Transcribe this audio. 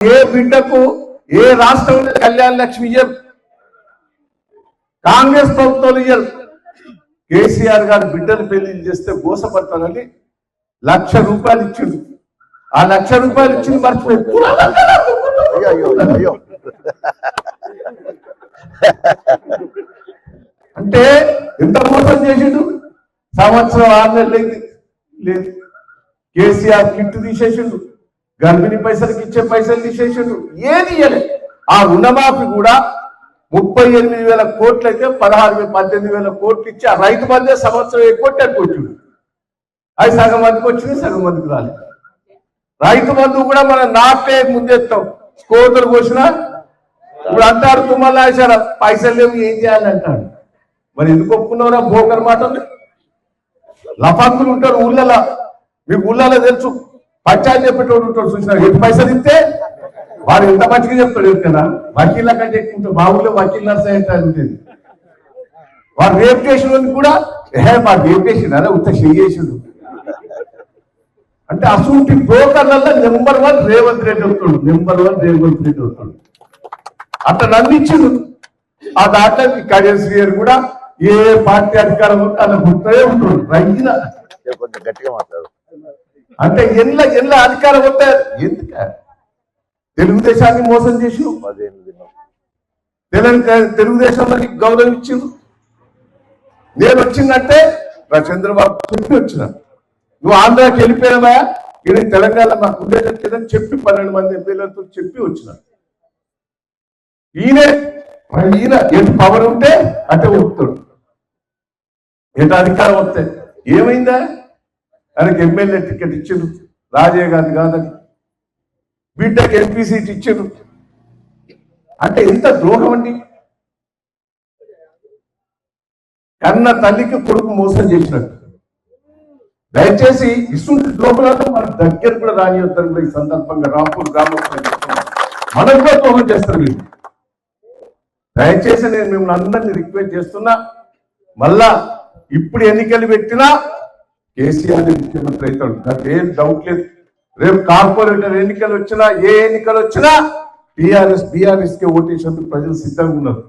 ఏ బిడ్డకు ఏ రాష్ట్రంలో కళ్యాణ లక్ష్మి ఇయ్యరు? కాంగ్రెస్ ప్రభుత్వాలు ఇయ్యరు. కేసీఆర్ గారు బిడ్డలు పెళ్ళి చేస్తే మోసపడతానని లక్ష రూపాయలు ఇచ్చిండు. ఆ లక్ష రూపాయలు ఇచ్చింది మర్చిపోయి అయ్యో అయ్యో అయ్యో. అంటే ఎంత మోసం చేసిండు? సంవత్సరం ఆరు నెలలు అయింది లేదు. కేసీఆర్ కిట్ తీసేసిండు. గర్భిణీ పైసలకి ఇచ్చే పైసలు తీసేసిండు ఏది ఇయ్యలే. ఆ రుణమాఫీ కూడా ముప్పై ఎనిమిది వేల కోట్లు అయితే పదహారు వేల పద్దెనిమిది వేల కోట్లు ఇచ్చి ఆ రైతు బంధే సంవత్సరం ఎక్కువ కొట్టిండు అది సగం మందికి వచ్చింది సగం మందికి రాలేదు. రైతు బంధువు కూడా మనం నాటే ముందెత్తాం. కోతలు కోసినా ఇప్పుడు అంటారు తుమ్మలా వేసారు పైసలు లేవు ఏం చేయాలి అంటాడు మరి ఎందుకు ఒప్పుకున్నారా బోకర్ మాటలు లఫాకులు ఉంటారు ఊళ్ళలో మీకు ఊళ్ళలో తెలుసు పంచాయతీ చెప్పేటోడు ఉంటాడు చూసిన ఎటు పైసలు ఇస్తే వాడు ఎంత మంచిగా చెప్తాడు ఎవరికైనా వకీళ్ళ కంటే ఎక్కువ మా ఊళ్ళో వకీల్ నర్సరీ అంటే వాడు రేప్ చేసిన కూడా ఏ వాడు రేప్ చేసిన ఉత్త చెయ్యేసిండు అంటే అసూంటి బ్రోకర్లలో నెంబర్ వన్ రేవంత్ రెడ్డి అవుతాడు నెంబర్ వన్ రేవంత్ రెడ్డి అవుతాడు. అతను నమ్మించిండు ఆ దాంట్లో కళ్యాణ్ గారు కూడా ఏ పార్టీ అధికారం ఉంటే అలా గుర్తే ఉంటాడు. రైతుల గట్టిగా మాట్లాడు. అంటే ఎన్ల ఎన్ల అధికారం ఉంటే ఎందుక? తెలుగుదేశాన్ని మోసం చేసి తెలంగాణ తెలుగుదేశంలో నీకు గౌరవం ఇచ్చిండు నేను వచ్చిందంటే నా చంద్రబాబు చెప్పి వచ్చిన. నువ్వు ఆంధ్రాకి వెళ్ళిపోయినవా ఈయన తెలంగాణ మాకు ఉండేటట్లేదని చెప్పి పన్నెండు మంది ఎంపీలతో చెప్పి వచ్చిన. ఈయనే ఈయన ఎటు పవర్ ఉంటే అటే ఊపుతాడు ఎటు అధికారం వస్తే. ఏమైందా? ఆయనకి ఎమ్మెల్యే టికెట్ ఇచ్చిండు. రాజీవ్ గాంధీ కాదని. బీటెక్ ఎంపీ సీట్ ఇచ్చిండు. అంటే ఎంత ద్రోహం అండి? కన్న తల్లికి కొడుకు మోసం చేసినట్టు. దయచేసి ఇసుంటి ద్రోహులను మన దగ్గర కూడా రానియొద్దని కూడా ఈ సందర్భంగా రాంపూర్ గ్రామం మనం కూడా ద్రోహం చేస్తారు వీళ్ళు. దయచేసి నేను మిమ్మల్ని అందరినీ రిక్వెస్ట్ చేస్తున్నా. మళ్ళా ఇప్పుడు ఎన్నికలు పెట్టినా కేసీఆర్ ముఖ్యమంత్రి అవుతాడు. నాకు ఏం డౌట్ లేదు. రేపు కార్పొరేటర్ ఎన్నికలు వచ్చినా ఏ ఎన్నికలు వచ్చినా టీఆర్ఎస్ బీఆర్ఎస్ కే ఓటేసేందుకు ప్రజలు సిద్ధంగా ఉన్నారు.